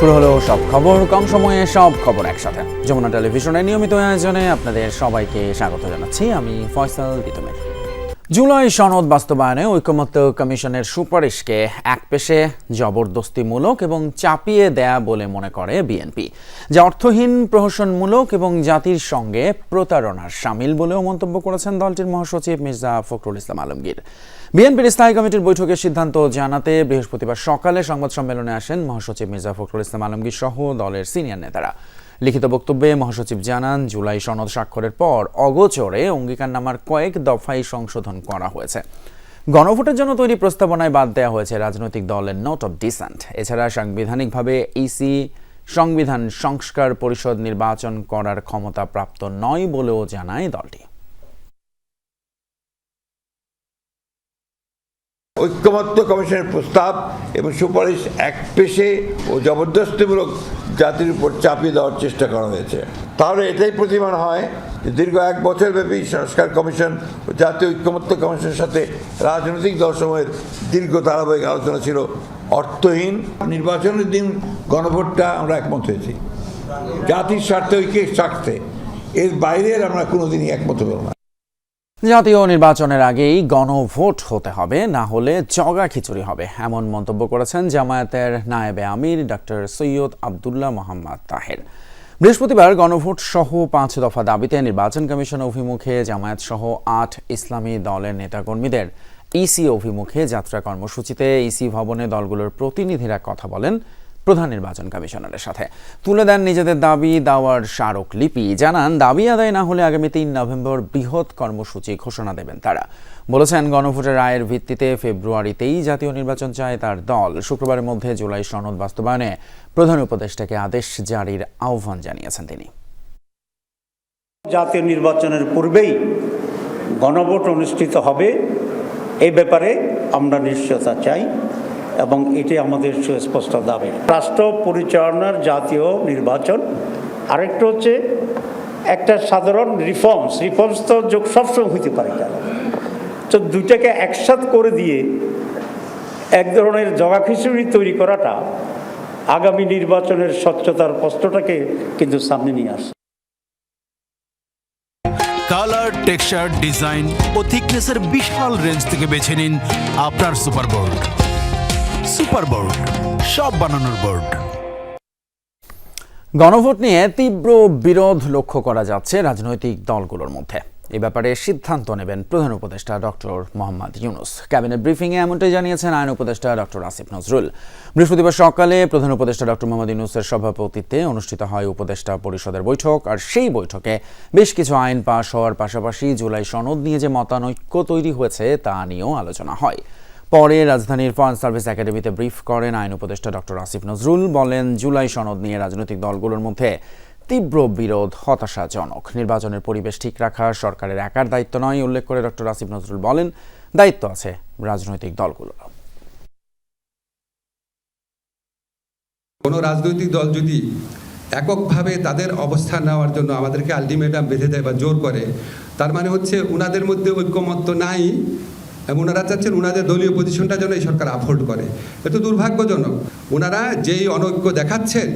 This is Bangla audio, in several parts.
শুরু হলো সব খবর, কম সময়ে সব খবর একসাথে। যমুনা টেলিভিশনের নিয়মিত আয়োজনে আপনাদের সবাইকে স্বাগত জানাচ্ছি। আমি ফয়সাল বিতমের জুলাই সনদ বাস্তবায়নে ঐকমত্য কমিশনের সুপারিশকে একপেশে জবরদস্তিমূলক এবং চাপিয়ে দেয়া বলে মনে করে বিএনপি। যা অর্থহীন, প্রহসনমূলক এবং জাতির সঙ্গে প্রতারণার সামিল বলেও মন্তব্য করেছেন দলটির মহাসচিব মির্জা ফখরুল ইসলাম আলমগীর। বিএনপির স্থায়ী কমিটির বৈঠকের সিদ্ধান্ত জানাতে বৃহস্পতিবার সকালে সংবাদ সম্মেলনে আসেন মহাসচিব মির্জা ফখরুল ইসলাম আলমগীর সহ দলের সিনিয়র নেতারা। লিখিত বক্তব্যে মহাসচিব জানান, জুলাই সনদ স্বাক্ষরের পর অগোচরে অঙ্গীকার নামার কয়েক দফায় সংশোধন করা হয়েছে। গণভোটের জন্য তৈরি প্রস্তাবনায় বাদ দেওয়া হয়েছে রাজনৈতিক দলের নোট অব ডিসেন্ট। এছাড়া সাংবিধানিকভাবে ইসি সংবিধান সংস্কার পরিষদ নির্বাচন করার ক্ষমতা প্রাপ্ত নয় বলেও জানায় দলটি। ঐক্যমত্য কমিশনের প্রস্তাব এবং সুপারিশ এক পেশে ও জবরদস্তিমূলক জাতির উপর চাপিয়ে দেওয়ার চেষ্টা করা হয়েছে। তাহলে এটাই প্রতিমান হয় যে দীর্ঘ এক বছর ব্যাপী সংস্কার কমিশন ও জাতীয় ঐক্যমত্য কমিশনের সাথে রাজনৈতিক দলসমূহের দীর্ঘ ধারাবাহিক আলোচনা ছিল অর্থহীন। নির্বাচনের দিন গণভোটটা আমরা একমত হয়েছি। জাতির স্বার্থে ঐক্যের স্বার্থে। এর বাইরের আমরা কোনোদিনই একমত হব না। জাতীয় নির্বাচনের আগেই গণভোট হতে হবে, না হলে জগা খিচুড়ি হবে। এমন মন্তব্য করেছেন জামায়াতের নায়েবে আমির ডক্টর সৈয়দ আবদুল্লাহ মোহাম্মদ তাহের। বৃহস্পতিবার গণভোট সহ পাঁচ দফা দাবিতে নির্বাচন কমিশন অভিমুখে জামায়াত সহ আট ইসলামী দলের নেতাকর্মীদের ইসি অভিমুখে যাত্রা কর্মসূচিতে ইসি ভবনে দলগুলোর প্রতিনিধিরা কথা বলেন। প্রধান নির্বাচন কমিশনারের সাথে। তুলে দেন নিজেদের দাবি দাওয়ার স্মারক লিপি। জানান, দাবি আদায় না হলে আগামী তিন নভেম্বর বৃহৎ কর্মসূচি ঘোষণা দেবেন তারা। বলেছেন, গণভোটের রায়ের ভিত্তিতে ফেব্রুয়ারিতেই জাতীয় নির্বাচন চায় তার দল। শুক্রবারের মধ্যে জুলাই সনদ বাস্তবায়নে প্রধান উপদেষ্টাকে আদেশ জারির আহ্বান জানিয়েছেন তিনি। জাতীয় নির্বাচনের পূর্বেই গণভোট অনুষ্ঠিত হবে। এই ব্যাপারে আমরা নিশ্চয়তা চাই। এবং এটি আমাদের সুস্পষ্ট দাবি। রাষ্ট্র পরিচালনার জাতীয় নির্বাচন। আরেকটা হচ্ছে, একটা সাধারণ রিফর্মস রিফর্মস তো যোগ সবসময় হইতে পারে কেন তো দুইটাকে একসাথ করে দিয়ে এক ধরনের জগা খিচুড়ি তৈরি করাটা আগামী নির্বাচনের স্বচ্ছতার প্রশ্নটাকে কিন্তু সামনে নিয়ে আসে। কালার টেক্সচার ডিজাইন ও থিকনেসের বিশাল রেঞ্জ থেকে বেছে নিন আপনার সুপার বোর্ড সুপার বোর্ড, সব বানানোর বোর্ড। গণভোট নিয়ে তীব্র বিরোধ লক্ষ্য করা যাচ্ছে রাজনৈতিক দলগুলোর মধ্যে। এ ব্যাপারে সিদ্ধান্ত নেবেন প্রধান উপদেষ্টা ডক্টর মোহাম্মদ ইউনুস। ক্যাবিনেট ব্রিফিংয়ে এমনটাই জানিয়েছেন আইন উপদেষ্টা ডক্টর আসিফ নজরুল। বৃহস্পতিবার সকালে প্রধান উপদেষ্টা ডক্টর মোহাম্মদ ইউনুসের সভাপতিত্বে অনুষ্ঠিত হয় উপদেষ্টা পরিষদের বৈঠক, আর সেই বৈঠকে বেশ কিছু আইন পাশ হওয়ার পাশাপাশি জুলাই সনদ নিয়ে যে মতানৈক্য তৈরি হয়েছে তা নিয়েও আলোচনা হয়। পরে রাজধানীর ফরেন সার্ভিস একাডেমিতে ব্রিফ করেন আইন উপদেষ্টা ডক্টর আসিফ নজরুল। বলেন, জুলাই সনদ নিয়ে রাজনৈতিক দলগুলোর মধ্যে তীব্র বিরোধ, হতাশাজনক। নির্বাচনের পরিবেশ ঠিক রাখা সরকারের একার দায়িত্ব নয়, উল্লেখ করে ডক্টর আসিফ নজরুল বলেন, দায়িত্ব আছে রাজনৈতিক দলগুলোর কোনো রাজনৈতিক দল যদি এককভাবে তাদের অবস্থান নেওয়ার জন্য আমাদেরকে আলটিমেটাম বেঁধে দেয় বা জোর করে, তার মানে হচ্ছে উনাদের মধ্যে ঐক্যমত্য নাই এবং ওনারা চাচ্ছেন ওনাদের দলীয় পজিশনটা যেন এই সরকার আফোর্ড করে। এ তো দুর্ভাগ্যজনক। ওনারা যেই অনৈক্য দেখাচ্ছেন,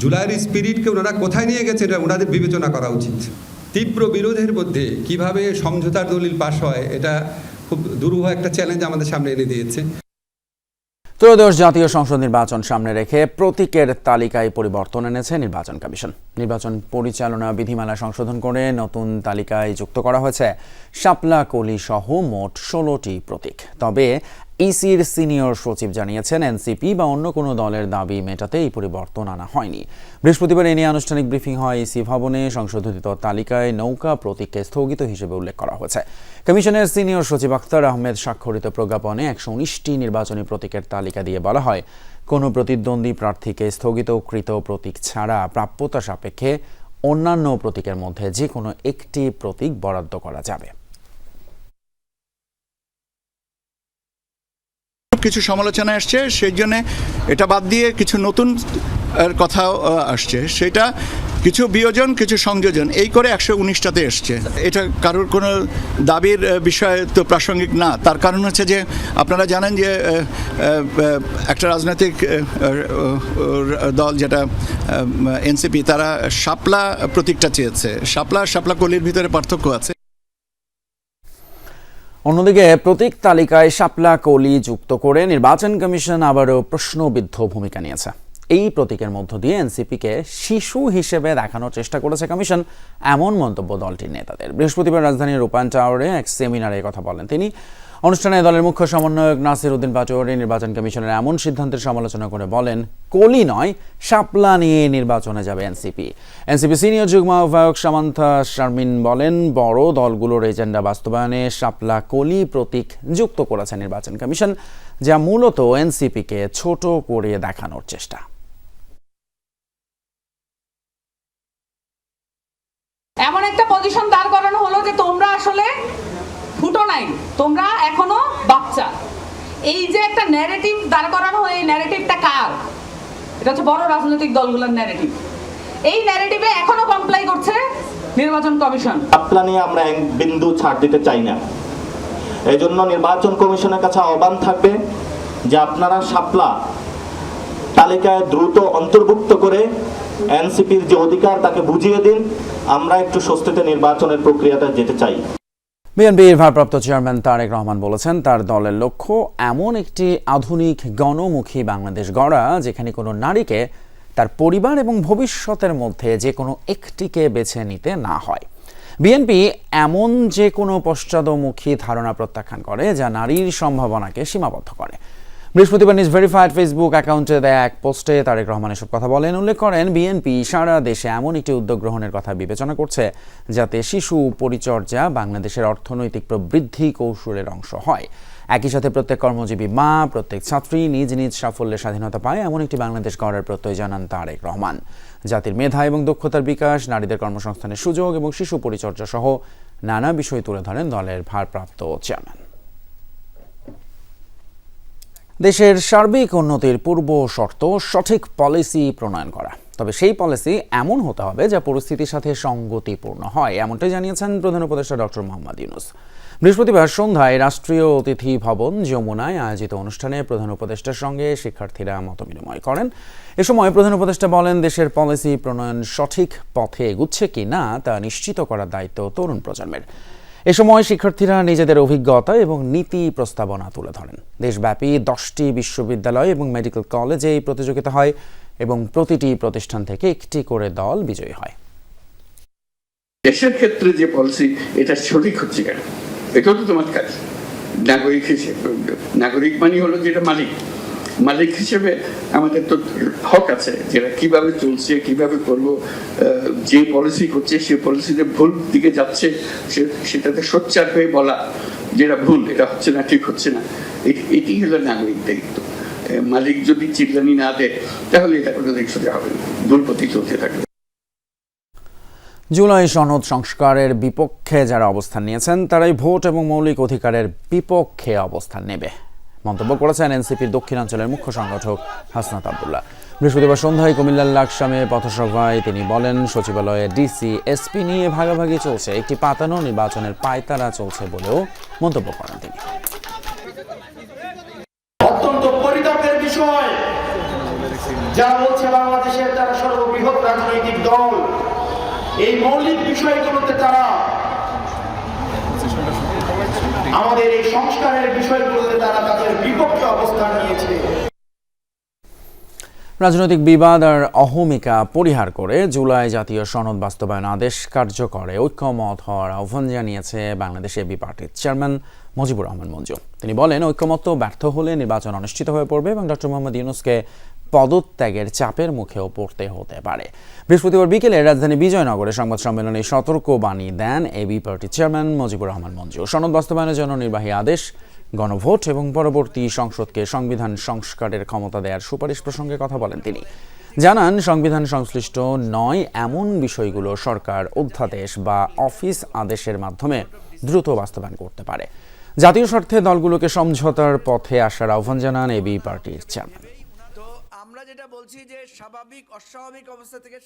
জুলাইয়ের স্পিরিটকে ওনারা কোথায় নিয়ে গেছে এটা ওনাদের বিবেচনা করা উচিত। তীব্র বিরোধের মধ্যে কীভাবে সমঝোতার দলিল পাশ হয়, এটা খুব দুরূহ একটা চ্যালেঞ্জ আমাদের সামনে এনে দিয়েছে। ত্রয়োদশ জাতীয় সংসদ নির্বাচন সামনে রেখে প্রতীকের তালিকায় পরিবর্তন এনেছে নির্বাচন কমিশন। নির্বাচন পরিচালনা বিধিমালা সংশোধন করে নতুন তালিকায় যুক্ত করা হয়েছে। শাপলা কলি সহ মোট ষোলোটি প্রতীক। তবে ইসির সিনিয়র সচিব জানিয়েছেন, এনসিপি বা অন্য কোনো দলের দাবি মেটাতে এই পরিবর্তন আনা হয়নি। বৃহস্পতিবার এ নিয়ে আনুষ্ঠানিক ব্রিফিং হয় ইসি ভবনে। সংশোধিত তালিকায় নৌকা প্রতীককে স্থগিত হিসেবে উল্লেখ করা হয়েছে। কমিশনের সিনিয়র সচিব আখতার আহমেদ স্বাক্ষরিত প্রজ্ঞাপনে একশো উনিশটি নির্বাচনী প্রতীকের তালিকা দিয়ে বলা হয়, কোনো প্রতিদ্বন্দ্বী প্রার্থীকে স্থগিতকৃত প্রতীক ছাড়া প্রাপ্যতা সাপেক্ষে অন্যান্য প্রতীকের মধ্যে যে কোনো একটি প্রতীক বরাদ্দ করা যাবে। কিছু সমালোচনা আসছে, সেই জন্য এটা বাদ দিয়ে কিছু নতুন কথাও আসছে। সেটা কিছু বিয়োজন, কিছু সংযোজন, এই করে একশো উনিশটাতে এসছে। এটা কারোর কোনো দাবির বিষয় তো প্রাসঙ্গিক না। তার কারণ হচ্ছে যে আপনারা জানেন যে একটা রাজনৈতিক দল যেটা এনসিপি তারা শাপলা প্রতীকটা চেয়েছে। শাপলা আর শাপলা কলির ভিতরে পার্থক্য আছে। অন্যদিকে প্রতীক তালিকায় শাপলা কলি যুক্ত করে নির্বাচন কমিশন আবারও প্রশ্নবিদ্ধ ভূমিকা নিয়েছে। এই প্রতীকের মধ্য দিয়ে এনসিপিকে শিশু হিসেবে দেখানোর চেষ্টা করেছে কমিশন, এমন মন্তব্য দলটির নেতাদের। বৃহস্পতিবার রাজধানীর রূপায়ণ টাওয়ারে এক সেমিনারে কথা বলেন তিনি। অনুষ্ঠানে দলের মুখ্য সমন্বয়ক নাসির উদ্দিন পাটোয়ারি নির্বাচন কমিশনের এমন সিদ্ধান্তের সমালোচনা করে বলেন, কলি নয়, শাপলা নিয়ে নির্বাচনে যাবে এনসিপি। এনসিপি সিনিয়র যুগ্ম আহ্বায়ক সামান্থা শারমিন বলেন, বড় দলগুলোর এজেন্ডা বাস্তবায়নে শাপলা কলি প্রতীক যুক্ত করেছে নির্বাচন কমিশন, যা মূলত এনসিপিকে ছোট করে দেখানোর চেষ্টা। এমন একটা পজিশন দাঁড় করানো হলো যে তোমরা আসলে ফুটো নাই। তোমরা এখনও বাচ্চা। এই যে একটা ন্যারেটিভ দাঁড় করানো হলো এই ন্যারেটিভটা কার? এটা হচ্ছে বড় রাজনৈতিক দলগুলোর ন্যারেটিভ এই ন্যারেটিভে এখনও কমপ্লাই করছে নির্বাচন কমিশন। নিয়ে আমরা এক বিন্দু ছাড় দিতে চাই না। এই জন্য নির্বাচন কমিশনের কাছে আহ্বান থাকবে যে আপনারা শাপলা তালিকায় দ্রুত অন্তর্ভুক্ত করে এনসিপির যে অধিকার তাকে বুঝিয়ে দিন। আমরা একটু স্বস্তিতে নির্বাচনের প্রক্রিয়াটা যেতে চাই। বিএনপির ভারপ্রাপ্ত চেয়ারম্যান তারেক রহমান বলেছেন, তার দলের লক্ষ্য এমন একটি আধুনিক গণমুখী বাংলাদেশ গড়া, যেখানে কোনো নারীকে তার পরিবার এবং ভবিষ্যতের মধ্যে যে কোনো একটিকে বেছে নিতে না হয়। বিএনপি এমন যে কোনো পশ্চাদমুখী ধারণা প্রত্যাখ্যান করে, যা নারীর সম্ভাবনাকে সীমাবদ্ধ করে। বৃহস্পতিবার নিজ ভেরিফাইড ফেসবুক অ্যাকাউন্টে দেয়া এক পোস্টে তারেক রহমান এসব কথা বলেন। উল্লেখ করেন বিএনপি সারা দেশে এমন একটি উদ্যোগ গ্রহণের কথা বিবেচনা করছে, যাতে শিশু পরিচর্যা বাংলাদেশের অর্থনৈতিক প্রবৃদ্ধি কৌশলের অংশ হয়। একই সাথে প্রত্যেক কর্মজীবী মা, প্রত্যেক ছাত্রী নিজ নিজ সাফল্যের স্বাধীনতা পায়, এমন একটি বাংলাদেশ গড়ার প্রত্যয় জানান তারেক রহমান। জাতির মেধা এবং দক্ষতার বিকাশ, নারীদের কর্মসংস্থানের সুযোগ এবং শিশু পরিচর্যা সহ নানা বিষয় তুলে ধরেন দলের ভারপ্রাপ্ত চেয়ারম্যান দেশের সার্বিক উন্নতির পূর্ব শর্ত, সঠিক পলিসি প্রণয়ন করা। তবে সেই পলিসি এমন হতে হবে যা পরিস্থিতির সাথে সঙ্গতিপূর্ণ হয়, এমনটাই জানিয়েছেন প্রধান উপদেষ্টা ডক্টর মোহাম্মদ ইউনুস। বৃহস্পতিবার সন্ধ্যায় রাষ্ট্রীয় অতিথি ভবন যমুনায় আয়োজিত অনুষ্ঠানে প্রধান উপদেষ্টার সঙ্গে শিক্ষার্থীরা মতবিনিময় করেন। এ সময় প্রধান উপদেষ্টা বলেন, দেশের পলিসি প্রণয়ন সঠিক পথে এগুচ্ছে কি না তা নিশ্চিত করার দায়িত্ব তরুণ প্রজন্মের। এ সময় শিক্ষার্থীরা নিজেদের অভিজ্ঞতা এবং নীতি প্রস্তাবনা তুলে ধরেন। দেশব্যাপী দশটি বিশ্ববিদ্যালয় এবং মেডিকেল কলেজে এই প্রতিযোগিতা হয় এবং প্রতিটি প্রতিষ্ঠান থেকে একটি করে দল বিজয়ী হয়। দেশের ক্ষেত্রে যে পলিসি এটা সঠিক হচ্ছে কেন? এটাও তো তোমার কাজ। নাগরিক হিসেবে, নাগরিক মানে হলো যেটা মালিক। মালিক হিসেবে আমাদের তো হক আছে যেটা কীভাবে চলছে, কীভাবে করব যে পলিসি করছে, সে পলিসিতে ভুল দিকে যাচ্ছে সেটাতে সোচ্চার হয়ে বলা যেটা ভুল, এটা হচ্ছে না, ঠিক হচ্ছে না। এটি হলো নাগরিক দায়িত্ব। মালিক যদি চিল্লানি না দেয়, তাহলে এটা কোনো দিক সোজা হবে না পথে চলতে থাকবে। জুলাই সনদ সংস্কারের বিপক্ষে যারা অবস্থান নিয়েছেন, তারাই ভোট এবং মৌলিক অধিকারের বিপক্ষে অবস্থান নেবে। মন্তব্য করেছেন এনসিপির দক্ষিণাঞ্চলের মুখ্য সংগঠক হাসনাত আবদুল্লাহ। বৃহস্পতিবার সন্ধ্যায় কুমিল্লার লাকসামে পথসভায় তিনি বলেন, সচিবালয়ে ডিসি এসপি নিয়ে ভাগাভাগি চলছে, একটি পাতানো নির্বাচনের পায়তারা চলছে বলেও মন্তব্য করেন তিনি। বলছে বাংলাদেশের তারা সর্ববৃহৎ রাজনৈতিক দল, এই মৌলিক বিষয়গুলোতে তারা আমাদের এই সংস্কারের বিষয়গুলোতে তারা তাদের বিপক্ষে অবস্থান নিয়েছে। রাজনৈতিক বিবাদ আর অহমিকা পরিহার করে জুলাই জাতীয় সনদ বাস্তবায়ন আদেশ কার্যকরে ঐক্যমত হওয়ার আহ্বান জানিয়েছে বাংলাদেশ এবি পার্টির চেয়ারম্যান মুজিবুর রহমান মঞ্জু। তিনি বলেন ঐক্যমত ব্যর্থ হলে নির্বাচন অনুষ্ঠিত হয়ে পড়বে এবং ডক্টর মোহাম্মদ ইউনুসকে পদত্যাগের চাপের মুখেও পড়তে হতে পারে। বৃহস্পতিবার বিকেলে রাজধানী বিজয়নগরে সংবাদ সম্মেলনে সতর্ক বাণী দেন এবি পার্টির চেয়ারম্যান মুজিবুর রহমান মঞ্জু। সনদ বাস্তবায়নের জন্য নির্বাহী আদেশ, গণভোট এবং পরবর্তী সংসদকে সংবিধান সংস্কারের ক্ষমতা দেওয়ার সুপারিশ প্রসঙ্গে কথা বলেন তিনি। জানান, সংবিধান সংশ্লিষ্ট নয় এমন বিষয়গুলো সরকার অধ্যাদেশ বা অফিস আদেশের মাধ্যমে দ্রুত বাস্তবায়ন করতে পারে। জাতীয় স্বার্থে দলগুলোকে সমঝোতার পথে আসার আহ্বান জানান এবি পার্টির চেয়ারম্যান আমরা যেটা বলছি যে স্বাভাবিক, অস্বাভাবিক অবস্থা থেকে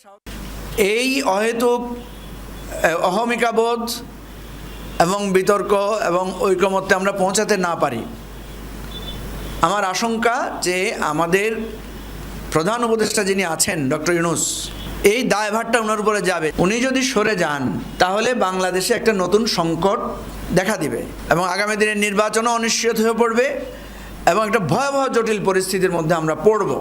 এই অহেতুক অহমিকাবোধ এবং বিতর্ক এবং ঐকমত্যে আমরা পৌঁছাতে না পারি। আমার আশঙ্কা যে আমাদের প্রধান উপদেষ্টা যিনি আছেন, ডক্টর ইউনুস, এই দায়ভারটা ওনার উপরে যাবে। উনি যদি সরে যান, তাহলে বাংলাদেশে একটা নতুন সংকট দেখা দিবে এবং আগামী দিনের নির্বাচনও অনিশ্চিত হয়ে পড়বে এবং একটা ভয়াবহ জটিল পরিস্থিতির মধ্যে আমরা পড়ব।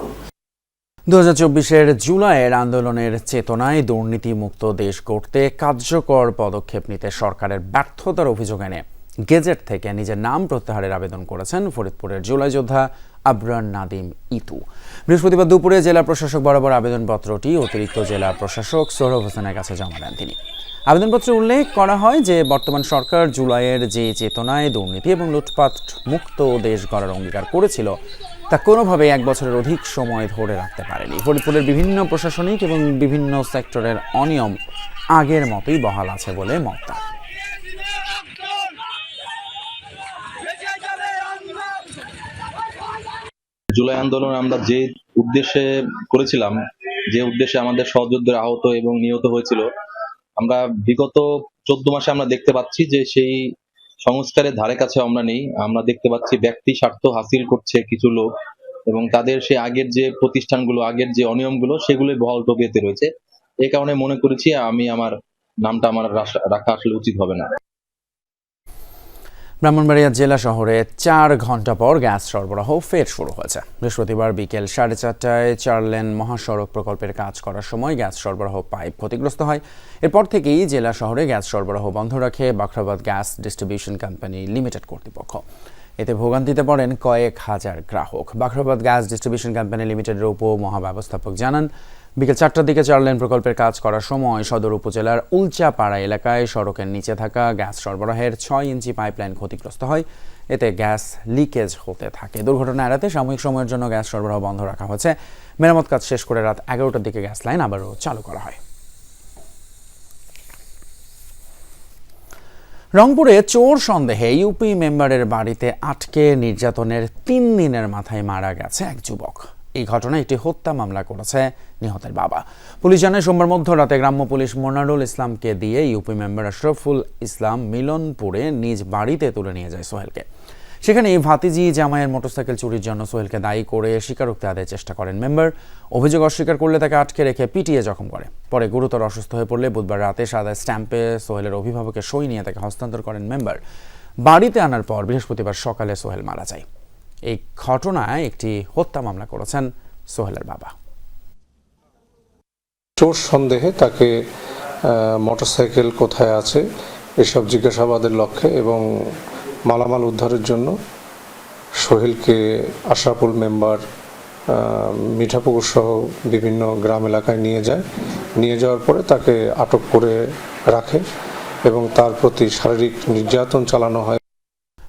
দু হাজার চব্বিশের জুলাইয়ের আন্দোলনের চেতনায় দুর্নীতিমুক্ত দেশ গড়তে কার্যকর পদক্ষেপ নিতে সরকারের ব্যর্থতার অভিযোগ এনে। গেজেট থেকে নিজের নাম প্রত্যাহারের আবেদন করেছেন ফরিদপুরের জুলাই যোদ্ধা আবরান নাদিম ইতু। বৃহস্পতিবার দুপুরে জেলা প্রশাসক বরাবর আবেদনপত্রটি অতিরিক্ত জেলা প্রশাসক সৌরভ হোসেনের কাছে জমা দেন তিনি। আবেদনপত্রে উল্লেখ করা হয় যে, বর্তমান সরকার জুলাইয়ের যে চেতনায় দুর্নীতি এবং লুটপাট মুক্ত দেশ গড়ার অঙ্গীকার করেছিল তা কোনোভাবে এক বছরের অধিক সময় ধরে রাখতে পারেনি ফরিদপুরের বিভিন্ন প্রশাসনিক এবং বিভিন্ন সেক্টরের অনিয়ম আগের মতোই বহাল আছে বলে মত। জুলাই আন্দোলন আমরা যে উদ্দেশ্যে করেছিলাম, যে উদ্দেশ্যে আমাদের সহযোদ্ধারা আহত এবং নিহত হয়েছিল, আমরা বিগত চোদ্দ মাসে আমরা দেখতে পাচ্ছি যে সেই সংস্কারের ধারে কাছে আমরা নেই। আমরা দেখতে পাচ্ছি ব্যক্তি স্বার্থ হাসিল করছে কিছু লোক এবং তাদের সে আগের যে প্রতিষ্ঠানগুলো, আগের যে অনিয়মগুলো সেগুলো বহাল তবিয়তে রয়েছে। এ কারণে মনে করেছি আমি আমার নামটা আমার রাখা- রাখা আসলে উচিত হবে না। ব্রাহ্মণবাড়িয়া জেলা শহরে চার ঘণ্টা পর গ্যাস সরবরাহ ফের শুরু হয়েছে। বৃহস্পতিবার বিকেল সাড়ে চারটায় চার লেন মহাসড়ক প্রকল্পের কাজ করার সময় গ্যাস সরবরাহ পাইপ ক্ষতিগ্রস্ত হয়। এরপর থেকেই জেলা শহরে গ্যাস সরবরাহ বন্ধ রাখে Bakhrabad gas distribution company limited কর্তৃপক্ষ। এতে ভোগান্তিতে পড়েন কয়েক হাজার গ্রাহক। বাখরাবাদ গ্যাস ডিস্ট্রিবিউশন কোম্পানি লিমিটেডের উপ মহাব্যবস্থাপক জানান বিকেল চারটার দিকে চার লেন প্রকল্পের কাজ করার সময় সদর উপজেলার উলচাপাড়া এলাকায় সড়কের নিচে থাকা গ্যাস সরবরাহের ছয় ইঞ্চি পাইপলাইন ক্ষতিগ্রস্ত হয়। এতে গ্যাস লিকেজ হতে থাকে। দুর্ঘটনা এড়াতে সাময়িক সময়ের জন্য গ্যাস সরবরাহ বন্ধ রাখা হয়েছে। মেরামত কাজ শেষ করে রাত এগারোটার দিকে গ্যাস লাইন আবারও চালু করা হয়। রংপুরে চোর সন্দেহে ইউপি মেম্বারের বাড়িতে আটকে নির্যাতনের তিন দিনের মাথায় মারা গেছে এক যুবক। এই ঘটনায় একটি হত্যা মামলা করেছে নিহতের বাবা। পুলিশ জানায়, সোমবার মধ্যরাতে গ্রাম্য পুলিশ মোনারুল ইসলামকে দিয়ে ইউপি মেম্বার আশরফুল ইসলাম মিলনপুরে নিজ বাড়িতে তুলে নিয়ে যায় সোহেলকে। সেখানে ভাতিজি জামাইয়ের মোটরসাইকেল চুরির জন্য সোহেলকে দায়ী করে স্বীকারোক্তি আদায়ের চেষ্টা করেন মেম্বার। অভিযোগ অস্বীকার করলে তাকে আটকে রেখে পিটিয়ে জখম করে। পরে গুরুতর অসুস্থ হয়ে পড়লে বুধবার রাতে সাদা স্ট্যাম্পে সোহেলের অভিভাবকের সই নিয়ে তাকে হস্তান্তর করেন মেম্বার। বাড়িতে আনার পর বৃহস্পতিবার সকালে সোহেল মারা যায়। এই ঘটনায় একটি হত্যা মামলা করেছেন সোহেলের বাবা। চোর সন্দেহে তাকে মোটরসাইকেল কোথায় আছে এসব জিজ্ঞাসাবাদের লক্ষ্যে এবং মালামাল উদ্ধারের জন্য সোহেলকে আশরাফুল মেম্বার মিঠাপুকুর সহ বিভিন্ন গ্রাম এলাকায় নিয়ে যায়। নিয়ে যাওয়ার পরে তাকে আটক করে রাখে এবং তার প্রতি শারীরিক নির্যাতন চালানো হয়।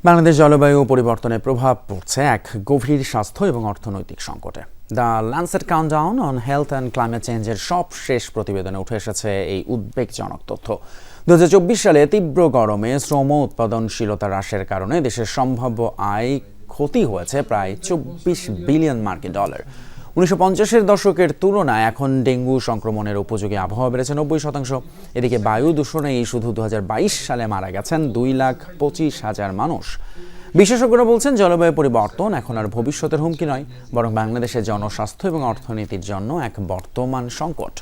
বাংলাদেশ জলবায়ু পরিবর্তনের প্রভাব পড়ছে এক গভীর স্বাস্থ্য এবং অর্থনৈতিক সংকটে। The Lancet countdown on health and climate চেঞ্জের সব শেষ প্রতিবেদনে উঠে এসেছে এই উদ্বেগজনক তথ্য। দু হাজার চব্বিশ সালে তীব্র গরমে শ্রম উৎপাদনশীলতা হ্রাসের কারণে দেশের সম্ভাব্য আয় ক্ষতি হয়েছে প্রায় চব্বিশ বিলিয়ন মার্কিন ডলার। উনিশশো পঞ্চাশের দশকের তুলনায় এখন ডেঙ্গু সংক্রমণের উপযোগী আবহাওয়া বেড়েছে নব্বই শতাংশ। এদিকে বায়ু দূষণেই শুধু দু হাজার বাইশ সালে মারা গেছেন দুই লাখ পঁচিশ হাজার মানুষ। বিশেষজ্ঞরা বলছেন, জলবায়ু পরিবর্তন এখন আর ভবিষ্যতের হুমকি নয়, বরং বাংলাদেশের জনস্বাস্থ্য এবং অর্থনীতির জন্য এক বর্তমান সংকট।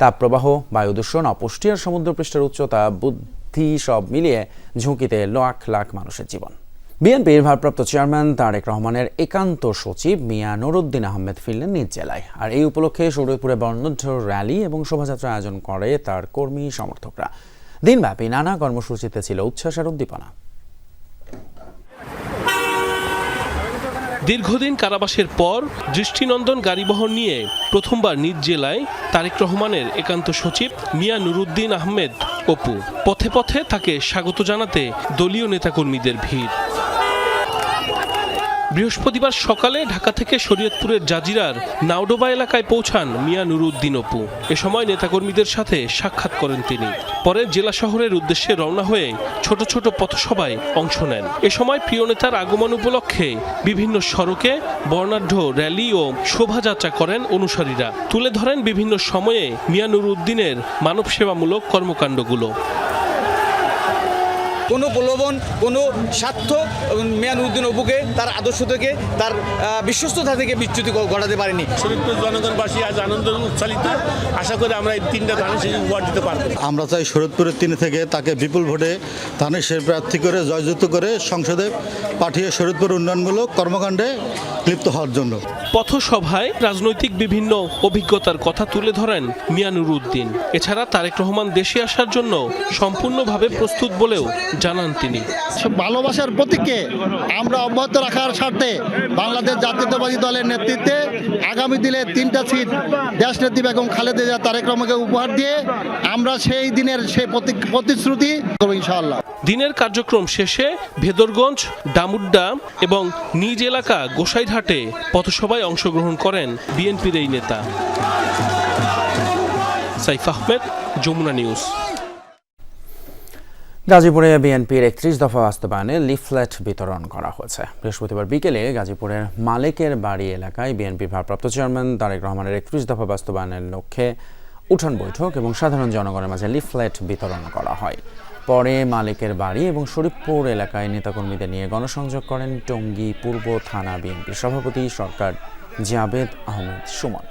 তাপপ্রবাহ, বায়ু দূষণ, অপুষ্টি আর সমুদ্রপৃষ্ঠের উচ্চতা, বুদ্ধি সব মিলিয়ে ঝুঁকিতে লাখ লাখ মানুষের জীবন। বিএনপির ভারপ্রাপ্ত চেয়ারম্যান তারেক রহমানের একান্ত সচিব মিয়া নুরুদ্দিন আহমেদ ফিরলেন নিজ জেলায়। আর এই উপলক্ষে শরীরপুরে বর্ণোদ্ধর র্যালি এবং শোভাযাত্রা আয়োজন করে তার কর্মী সমর্থকরা। দিনব্যাপী নানা কর্মসূচিতে ছিল উচ্ছ্বাস আর উদ্দীপনা। দীর্ঘদিন কারাবাসের পর দৃষ্টিনন্দন গাড়িবহর নিয়ে প্রথমবার নিজ জেলায় তারেক রহমানের একান্ত সচিব মিয়া নুরুদ্দিন আহমেদ অপু। পথে পথে তাকে স্বাগত জানাতে দলীয় নেতাকর্মীদের ভিড়। বৃহস্পতিবার সকালে ঢাকা থেকে শরীয়তপুরের জাজিরার নাওডোবা এলাকায় পৌঁছান মিয়া নুরুদ্দিন অপু। এ সময় নেতাকর্মীদের সাথে সাক্ষাৎ করেন তিনি। পরে জেলা শহরের উদ্দেশ্যে রওনা হয়ে ছোট ছোট পথসভায় অংশ নেন। এ সময় প্রিয় নেতার আগমন উপলক্ষে বিভিন্ন সড়কে বর্ণাঢ্য র্যালি ও শোভাযাত্রা করেন অনুসারীরা। তুলে ধরেন বিভিন্ন সময়ে মিয়া নুরুদ্দিনের মানব সেবামূলক কর্মকাণ্ডগুলো। কোনো প্রলোভন কোনো স্বার্থ মিয়ান উদ্দিন অপুকে তার আদর্শ থেকে তার বিশ্বস্ততা থেকে বিচ্যুতি ঘটাতে পারেনি। শরীরপুর জনগণবাসী আজ আনন্দ উচ্ছ্বালিত আশা করি আমরা এই তিনটা ধানের শীষ উপহার দিতে পারব। আমরা চাই শরৎপুরের তিন থেকে তাকে বিপুল ভোটে ধানের শেষ প্রার্থী করে জয়যুক্ত করে সংসদে পাঠিয়ে শরৎপুর উন্নয়নমূলক কর্মকাণ্ডে লিপ্ত হওয়ার জন্য। পথসভায় রাজনৈতিক বিভিন্ন অভিজ্ঞতার কথা তুলে ধরেন মিয়ানুর উদ্দিন। এছাড়া তারেক রহমান দেশে আসার জন্য সম্পূর্ণভাবে প্রস্তুত বলেও জানান তিনি। ভালোবাসার প্রতীককে আমরা অব্যাহত রাখার স্বার্থে বাংলাদেশ জাতীয়তাবাদী দলের নেতৃত্বে আগামী দিনে তিনটা সিট দেশ নেত্রী বেগম খালেদা জিয়া তারেক রহমানকে উপহার দিয়ে আমরা সেই দিনের সেই প্রতিশ্রুতি করব ইনশাআল্লাহ। দিনের কার্যক্রম শেষে ভেদরগঞ্জ ডামুড্ডা এবং নিজ এলাকা গোসাইরহাটে পথসভায় অংশগ্রহণ করেন বিএনপির এই নেতা। সাইফ আহমেদ যমুনা নিউজ। গাজীপুরে বিএনপির একত্রিশ দফা বাস্তবায়নে লিফলেট বিতরণ করা হয়েছে। বৃহস্পতিবার বিকেলে গাজীপুরের মালেকের বাড়ি এলাকায় বিএনপির ভারপ্রাপ্ত চেয়ারম্যান তারেক রহমানের একত্রিশ দফা বাস্তবায়নের লক্ষ্যে উঠান বৈঠক এবং সাধারণ জনগণের মাঝে লিফলেট বিতরণ করা হয়। পরে মালিকের বাড়ি এবং শরীফপুর এলাকায় নেতাকর্মীদের নিয়ে গণসংযোগ করেন টঙ্গী পূর্ব থানা বিএনপির সভাপতি সরকার জাবেদ আহমেদ সুমন।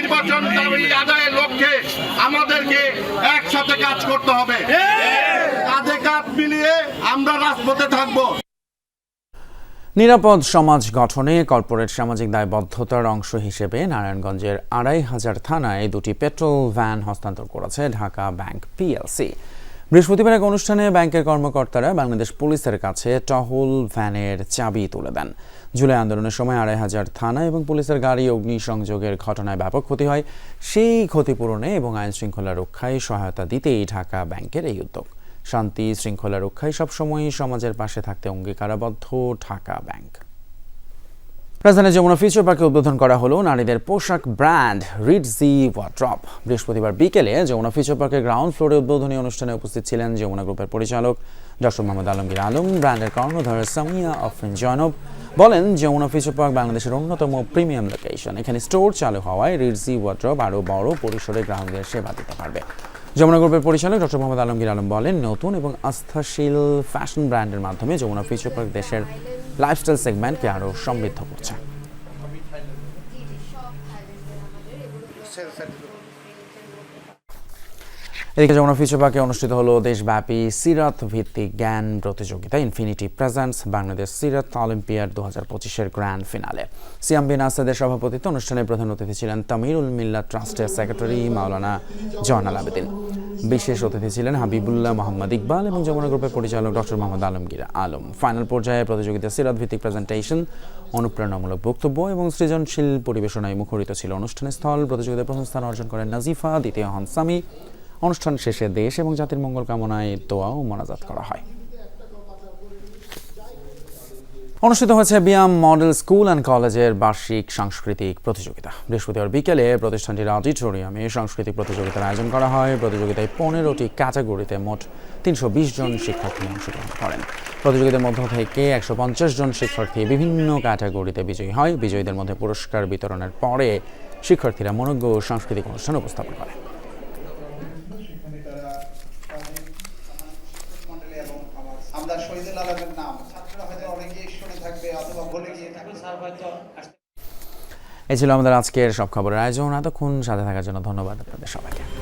নির্বাচন দাবি আদায়ের লক্ষ্যে আমাদেরকে একসাথে কাজ করতে হবে। কাঁধে কাঁধ মিলিয়ে আমরা রাজপথে থাকব। নিরাপদ সমাজ গঠনে কর্পোরেট সামাজিক দায়বদ্ধতার অংশ হিসেবে নারায়ণগঞ্জের আড়াই হাজার থানায় দুটি পেট্রোল ভ্যান হস্তান্তর করেছে ঢাকা ব্যাংক পিএলসি। বৃহস্পতিবার এক অনুষ্ঠানে ব্যাংকের কর্মকর্তারা বাংলাদেশ পুলিশের কাছে টহল ভ্যানের চাবি তুলে দেন। জুলাই আন্দোলনের সময় আড়াই হাজার থানা এবং পুলিশের গাড়ি অগ্নিসংযোগের ঘটনায় ব্যাপক ক্ষতি হয়। সেই ক্ষতিপূরণে এবং আইন শৃঙ্খলা রক্ষায় সহায়তা দিতেই ঢাকা ব্যাংকের এই উদ্যোগ। শান্তি, শৃঙ্খলা রক্ষায় সবসময়ই সমাজের পাশে থাকতে অঙ্গীকারাবদ্ধ ঢাকা ব্যাংক। রাজধানীর যমুনা ফিউচার পার্কে উদ্বোধন করা হলো নারীদের পোশাক ব্র্যান্ড রিড জি ওয়াড্রপ বৃহস্পতিবার বিকেলে যমুনা ফিউচার পার্কের গ্রাউন্ড ফ্লোরে উদ্বোধনী অনুষ্ঠানে উপস্থিত ছিলেন যমুনা গ্রুপের পরিচালক ডক্টর মোহাম্মদ আলমগীর আলম, ব্র্যান্ডের কর্ণধার সামিয়া আফরিন জয়নব বলেন যমুনা ফিউচার পার্ক বাংলাদেশের অন্যতম প্রিমিয়াম লোকেশন এখানে স্টোর চালু হওয়ায় রিডসি ওয়াড্রপ আরও বড় পরিসরে গ্রাহকদের সেবা দিতে পারবে। যমুনা গ্রুপের পরিচালক ডক্টর মোহাম্মদ আলমগীর আলম বলেন, নতুন এবং আস্থাশীল ফ্যাশন ব্র্যান্ডের মাধ্যমে যমুনা ফিউচার পার্ক দেশের লাইফস্টাইল সেগমেন্টকে আরও সমৃদ্ধ করছে। এদিকে যমুনা ফিউচার পার্কে অনুষ্ঠিত হলো দেশব্যাপী সিরাত ভিত্তিক জ্ঞান প্রতিযোগিতা ইনফিনিটি প্রেজেন্স বাংলাদেশ সিরাত অলিম্পিয়াড দু হাজার পঁচিশের গ্র্যান্ড ফিনালে সিয়াম বিন আসাদের সভাপতিত্বে অনুষ্ঠানে প্রধান অতিথি ছিলেন তামিরুল মিল্লাত ট্রাস্টের সেক্রেটারি মাওলানা জয়নাল আবেদিন। বিশেষ অতিথি ছিলেন হাবিবুল্লাহ মোহাম্মদ ইকবাল এবং যমুনা গ্রুপের পরিচালক ডক্টর মোহাম্মদ আলমগীর আলম। ফাইনাল পর্যায়ে প্রতিযোগিতা সিরাত ভিত্তিক প্রেজেন্টেশন অনুপ্রেরণামূলক বক্তব্য এবং সৃজনশীল পরিবেশনায় মুখরিত ছিল অনুষ্ঠানের স্থল। প্রতিযোগিতায় প্রথম স্থান অর্জন করেন নাজিফা, দ্বিতীয় হন সামি। অনুষ্ঠান শেষে দেশ এবং জাতির মঙ্গল কামনায় দোয়া ও মোনাজাত করা হয়। অনুষ্ঠিত হয়েছে বিয়াম মডেল স্কুল অ্যান্ড কলেজের বার্ষিক সাংস্কৃতিক প্রতিযোগিতা। বৃহস্পতিবার বিকেলে প্রতিষ্ঠানটির অডিটোরিয়ামে সাংস্কৃতিক প্রতিযোগিতার আয়োজন করা হয়। প্রতিযোগিতায় পনেরোটি ক্যাটাগরিতে মোট তিনশো বিশ জন শিক্ষার্থী অংশগ্রহণ করেন। প্রতিযোগিতার মধ্য থেকে একশো পঞ্চাশ জন শিক্ষার্থী বিভিন্ন ক্যাটাগরিতে বিজয়ী হয়। বিজয়ীদের মধ্যে পুরস্কার বিতরণের পরে শিক্ষার্থীরা মনোজ্ঞ সাংস্কৃতিক অনুষ্ঠান উপস্থাপন করে এই ছিল আমাদের আজকের সব খবরের আয়োজন। এতক্ষণ সাথে থাকার জন্য ধন্যবাদ আপনাদের সবাইকে।